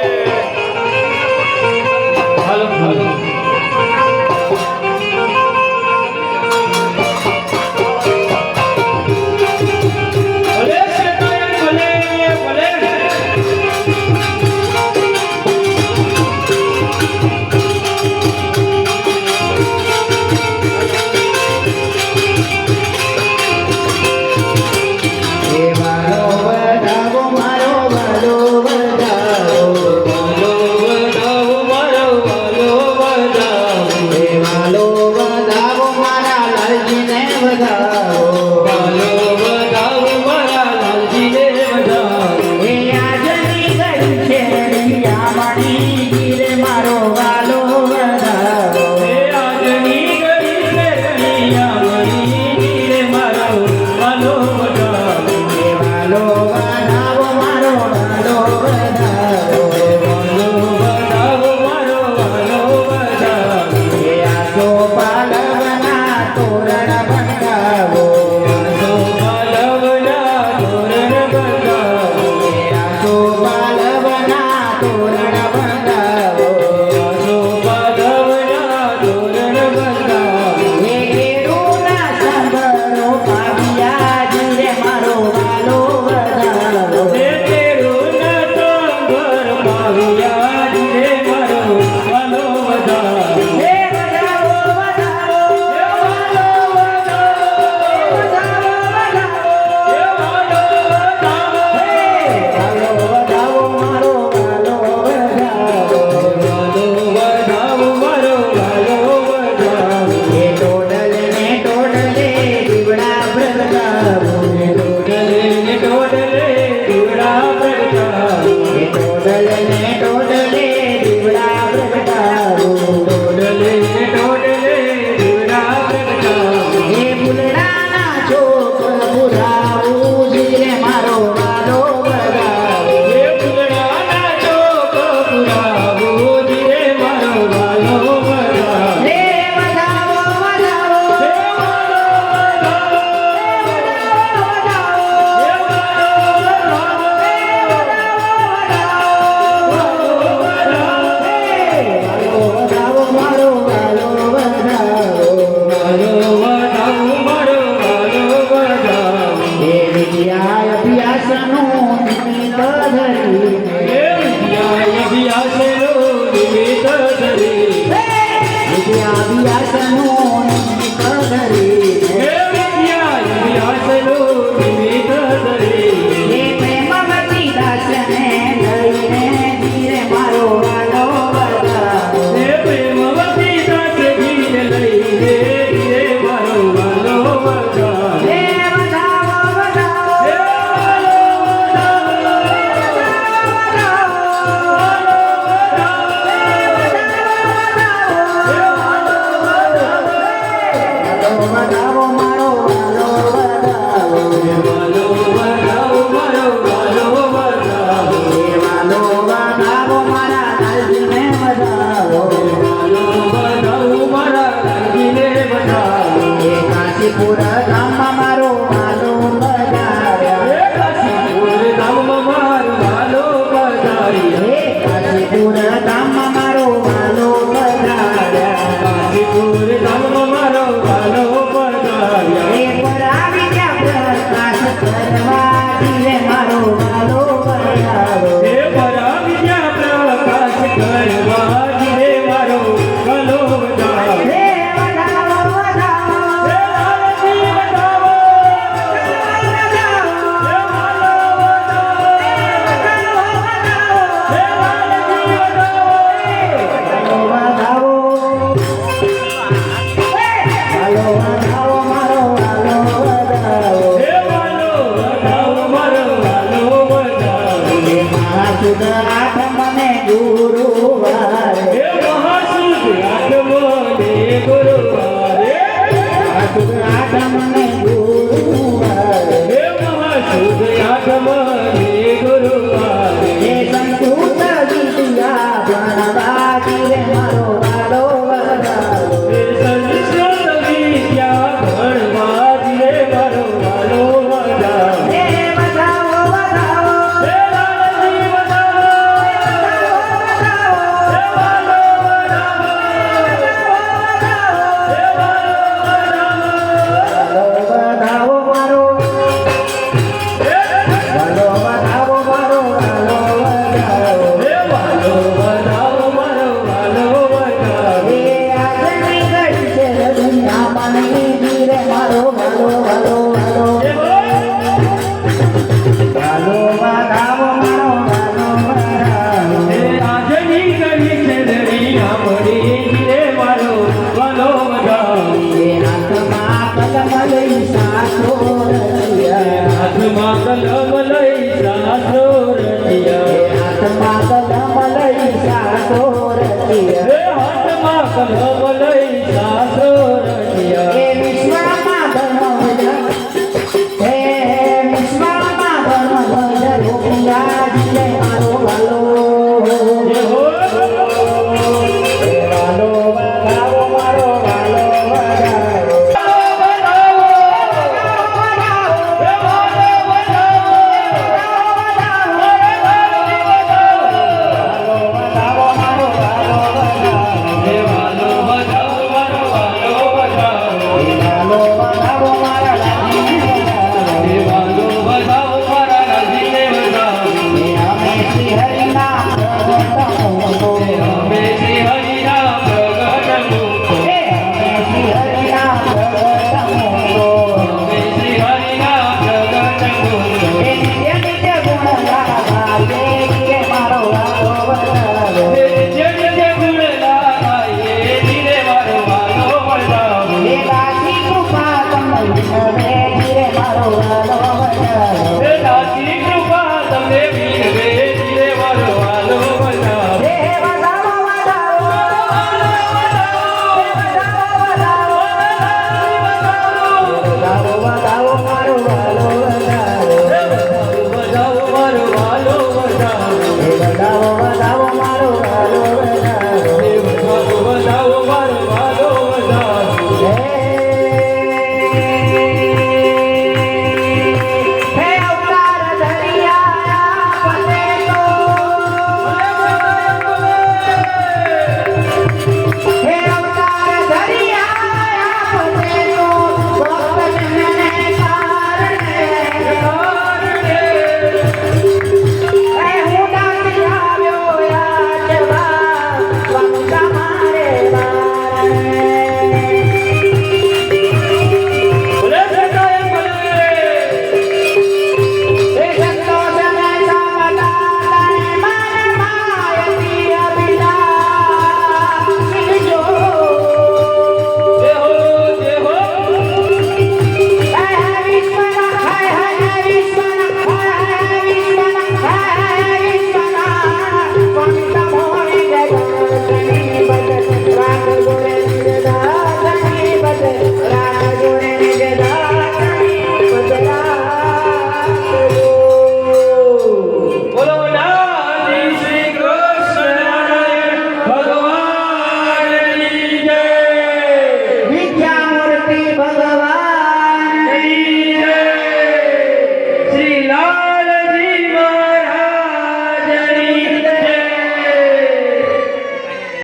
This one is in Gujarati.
Yeah. કાશીપુરા ગામમાં મારો માલો બગાડ્યા કાશીપુર ગામમાં મારો માલો બગાડ્યા કાશીપુરા ગામમાં મારો માલો બગાડ્યા કાશીપુર ગામમાં મારો 감사합니다.